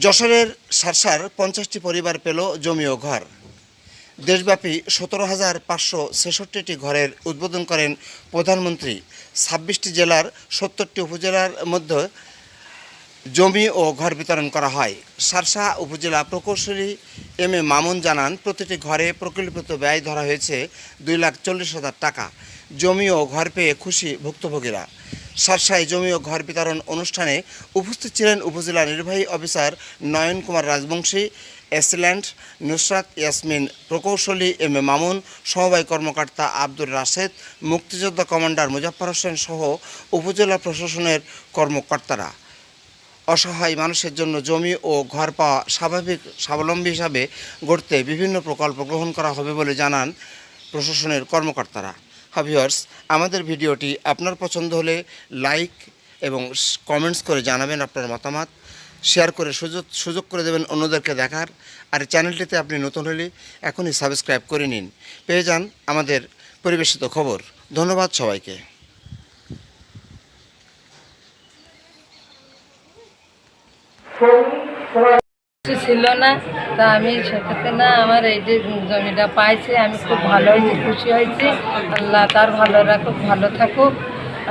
যশোরের সারসার পঞ্চাশটি পরিবার পেল জমি ও ঘর। দেশব্যাপী সতেরো হাজার পাঁচশো ছেষট্টিটি ঘরের উদ্বোধন করেন প্রধানমন্ত্রী। ছাব্বিশটি জেলার সত্তরটি উপজেলার মধ্যে জমি ও ঘর বিতরণ করা হয়। সারসা উপজেলা প্রকৌশলী এম এ মামুন জানান, প্রতিটি ঘরে প্রকল্পিত ব্যয় ধরা হয়েছে দুই লাখ চল্লিশ হাজার টাকা। জমি ও ঘর পেয়ে খুশি ভুক্তভোগীরা। সারসায় জমি ও ঘর বিতরণ অনুষ্ঠানে উপস্থিত ছিলেন উপজেলা নির্বাহী officer Nayan Kumar Rajbongshi AC land Nusrat Yasmin, প্রকৌশলী এম এ মামুন, সমবায় কর্মকর্তা আব্দুর রাশেদ, মুক্তিযোদ্ধা কমান্ডার মুজাফর হোসেন সহ উপজেলা প্রশাসনের কর্মকর্তারা। অসহায় মানুষের জন্য জমি ও ঘর পাওয়া স্বাভাবিক, স্বাবলম্বী হিসাবে গড়তে বিভিন্ন প্রকল্প গ্রহণ করা হবে বলে জানান প্রশাসনের কর্মকর্তারা। হাভিয়ার্স আমাদের ভিডিওটি আপনার পছন্দ হলে লাইক এবং কমেন্টস করে জানাবেন আপনার মতামত শেয়ার করে সুযোগ সুযোগ করে দেবেন অন্যদেরকে দেখার। আর চ্যানেলটিতে আপনি নতুন হলে এখনই সাবস্ক্রাইব করে নিন। পেয়ে যান আমাদের পরিবেশিত খবর। ধন্যবাদ সবাইকে। ছিল না। তা আমি সেক্ষেত্রে না আমার এই যে জমিটা পাইছি, আমি খুব ভালো হয়েছি, খুশি হয়েছি। আল্লাহ তার ভালো রাখুক, ভালো থাকুক।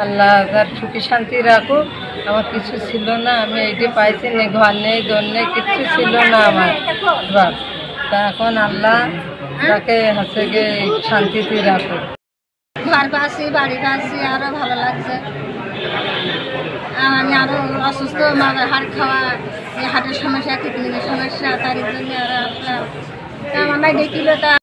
আল্লাহ তার সুখী শান্তি রাখুক। আমার কিছু ছিল না, আমি এইটি পাইছি নে ঘর নেই, দোর নেই, কিচ্ছু ছিল না আমার। বাপ তা এখন আল্লাহ তাকে হচ্ছে গিয়ে শান্তিতে রাখুক। ঘর পাচ্ছি বাড়ি পাচ্ছি আরও ভালো লাগছে। আর আমি আরও অসুস্থ মা হাট খাওয়া হাটের সমস্যা, কিডনির সমস্যা, তার জন্য আর আমার ডেকিল তা